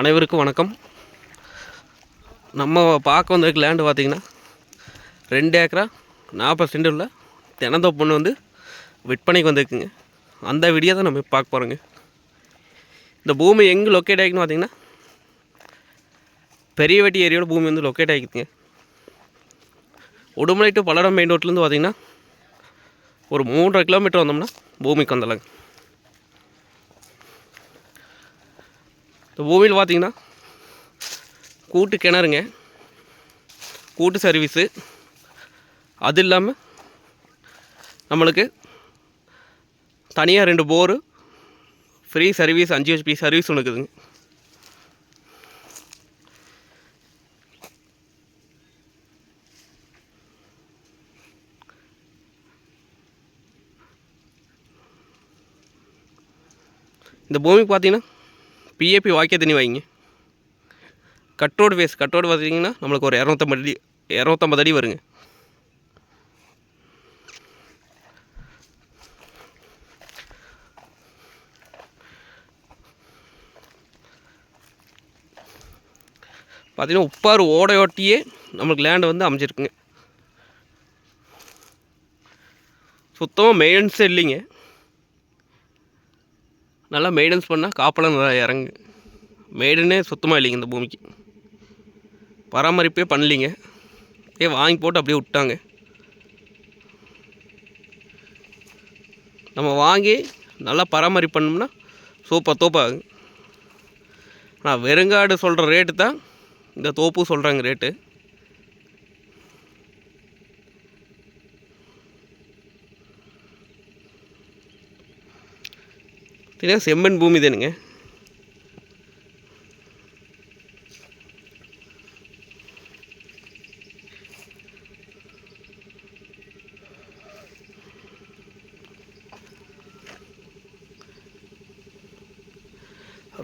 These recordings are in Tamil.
அனைவருக்கும் வணக்கம். நம்ம பார்க்க வந்திருக்க லேண்டு பார்த்திங்கன்னா ரெண்டு ஏக்கரா நாற்பது சென்ட் உள்ள தினந்தோப்புன்னு வந்து விற்பனைக்கு வந்திருக்குங்க. அந்த வீடியோ தான் நம்ம பார்க்க போகிறோங்க இந்த பூமி எங்கே லொக்கேட் ஆகிக்குன்னு பெரிய பெரியவட்டி ஏரியோட பூமி வந்து லொக்கேட் ஆகிக்குதுங்க. உடுமலை டு பல்லடம் மெயின் ரோட்லேருந்து பார்த்திங்கன்னா ஒரு மூன்றரை கிலோமீட்டர் வந்தோம்னா பூமிக்கு வந்துடலாங்க. இந்த பூமியில் பார்த்தீங்கன்னா கூட்டு கிணறுங்க. கூட்டு சர்வீஸு அது இல்லாமல் நம்மளுக்கு தனியாக ரெண்டு போரு ஃப்ரீ சர்வீஸ் அஞ்சு ஹெச்பி சர்வீஸ் ஒன்று இருக்குதுங்க. இந்த பூமிக்கு பார்த்தீங்கன்னா பிஏபி வாக்கிய தண்ணி வைங்க கட்டோடு வேஸ் கட்டோடு பார்த்தீங்கன்னா நம்மளுக்கு ஒரு இரநூத்தம்பது அடி இரநூத்தம்பது அடி வருங்க. பார்த்தீங்கன்னா உப்பாறு ஓடையொட்டியே நம்மளுக்கு லேண்டு வந்து அமைஞ்சிருக்குங்க. சுத்தமாக மெயின்ஸே இல்லைங்க. நல்லா மெயின்டென்ஸ் பண்ணால் காப்பெல்லாம் நல்லா இறங்கு. மெயிடனே சுத்தமாக இல்லைங்க இந்த பூமிக்கு. பராமரிப்பே பண்ணலிங்க. ஏ வாங்கி போட்டு அப்படியே விட்டாங்க. நம்ம வாங்கி நல்லா பராமரிப்பு பண்ணோம்னா சூப்பர் தோப்பாகும் ஆனால் வெறுங்காடு சொல்கிற ரேட்டு தான் இந்த தோப்பு சொல்கிறாங்க ரேட்டு பார்த்தீங்கன்னா செம்மண் பூமி தானுங்க.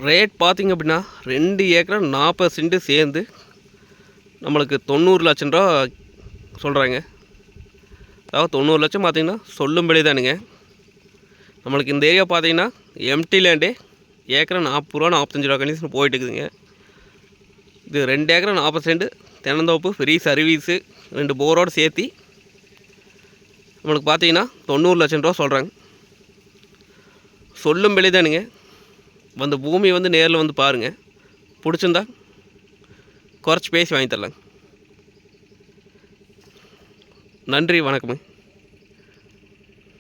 ரேட் பார்த்திங்க அப்படின்னா ரெண்டு ஏக்கரா நாற்பது சென்ட்டு சேர்ந்து நம்மளுக்கு தொண்ணூறு லட்சம் ரூபா சொல்கிறாங்க அதாவது தொண்ணூறு லட்சம் பார்த்திங்கன்னா சொல்லும்படி தானுங்க. நம்மளுக்கு இந்த ஏரியா பார்த்தீங்கன்னா எம்டி லேண்டு ஏக்கரா நாற்பது ரூபா நாற்பத்தஞ்சு ரூபா கண்டிஷன் போயிட்டு இருக்குதுங்க. இது ரெண்டு ஏக்கரா நாற்பது சென்ட் தென்னந்தோப்பு ஃப்ரீ சர்வீஸு ரெண்டு போரோடு சேர்த்தி நம்மளுக்கு பார்த்தீங்கன்னா தொண்ணூறு லட்சம் ரூபா சொல்கிறாங்க சொல்லும் விலை தானுங்க. வந்து பூமி வந்து நேரில் வந்து பாருங்கள் பிடிச்சிருந்தா குறைச்சி பேசி வாங்கி தரலாங்க. நன்றி வணக்கமுங்க.